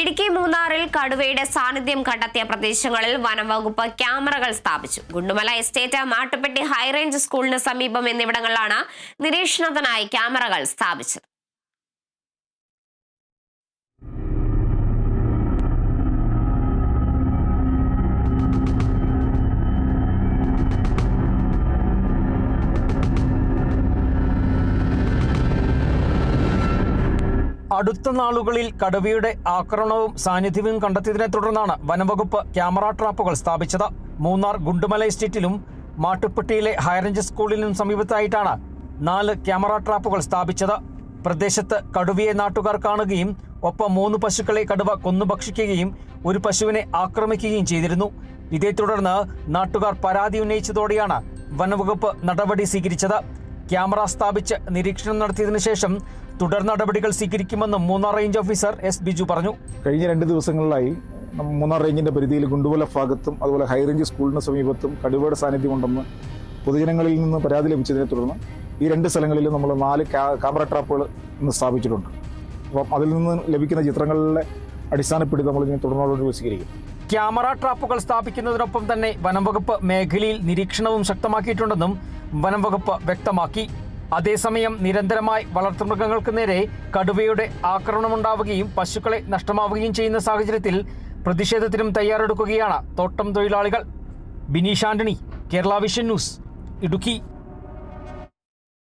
ഇടുക്കി മൂന്നാറിൽ കടുവയുടെ സാന്നിധ്യം കണ്ടെത്തിയ പ്രദേശങ്ങളിൽ വനംവകുപ്പ് ക്യാമറകൾ സ്ഥാപിച്ചു. ഗുണ്ടുമല എസ്റ്റേറ്റ് മാട്ടുപ്പെട്ടി ഹൈറേഞ്ച് സ്കൂളിന് സമീപം എന്നിവിടങ്ങളിലാണ് നിരീക്ഷണത്തിനായി ക്യാമറകൾ സ്ഥാപിച്ചത്. അടുത്ത നാളുകളിൽ കടുവയുടെ ആക്രമണവും സാന്നിധ്യവും കണ്ടെത്തിയതിനെ തുടർന്നാണ് വനംവകുപ്പ് ക്യാമറ ട്രാപ്പുകൾ സ്ഥാപിച്ചത്. മൂന്നാർ ഗുണ്ടുമല എസ്റ്റേറ്റിലും മാട്ടുപ്പെട്ടിയിലെ ഹൈറേഞ്ച് സ്കൂളിനും സമീപത്തായിട്ടാണ് നാല് ക്യാമറ ട്രാപ്പുകൾ സ്ഥാപിച്ചത്. പ്രദേശത്ത് കടുവയെ നാട്ടുകാർ കാണുകയും ഒപ്പം മൂന്ന് പശുക്കളെ കടുവ കൊന്നു ഭക്ഷിക്കുകയും ഒരു പശുവിനെ ആക്രമിക്കുകയും ചെയ്തിരുന്നു. ഇതേ തുടർന്ന് നാട്ടുകാർ പരാതി ഉന്നയിച്ചതോടെയാണ് വനംവകുപ്പ് നടപടി സ്വീകരിച്ചത്. ക്യാമറ സ്ഥാപിച്ച് നിരീക്ഷണം നടത്തിയതിനു ശേഷം തുടർ നടപടികൾ സ്വീകരിക്കുമെന്നും Munnar range officer S Biju പറഞ്ഞു. കഴിഞ്ഞ രണ്ട് ദിവസങ്ങളിലായി മൂന്നാർ റേഞ്ചിന്റെ പരിധിയിൽ ഗുണ്ടുവല ഭാഗത്തും അതുപോലെ ഹൈറേഞ്ച് സ്കൂളിന് സമീപത്തും കടുവയുടെ സാന്നിധ്യമുണ്ടെന്ന് പൊതുജനങ്ങളിൽ നിന്ന് പരാതി ലഭിച്ചതിനെ തുടർന്ന് ഈ രണ്ട് സ്ഥലങ്ങളിലും നമ്മൾ നാല് ക്യാ- ക്യാമറ ട്രാപ്പുകൾ ഇന്ന് സ്ഥാപിച്ചിട്ടുണ്ട്. അപ്പം അതിൽ നിന്ന് ലഭിക്കുന്ന ചിത്രങ്ങളിലെ അടിസ്ഥാനപ്പെടുത്തി നമ്മൾ ഇതിനെ തുടർ നടപടി സ്വീകരിക്കും ക്യാമറ ട്രാപ്പുകൾ സ്ഥാപിക്കുന്നതിനൊപ്പം തന്നെ വനംവകുപ്പ് മേഖലയിൽ നിരീക്ഷണവും ശക്തമാക്കിയിട്ടുണ്ടെന്നും വനംവകുപ്പ് വ്യക്തമാക്കി. അതേസമയം നിരന്തരമായി വളർത്തുമൃഗങ്ങൾക്ക് നേരെ കടുവയുടെ ആക്രമണമുണ്ടാവുകയും പശുക്കളെ നഷ്ടമാവുകയും ചെയ്യുന്ന സാഹചര്യത്തിൽ പ്രതിഷേധത്തിനും തയ്യാറെടുക്കുകയാണ് തോട്ടം തൊഴിലാളികൾ. Bineesh Antony Kerala vision news Idukki.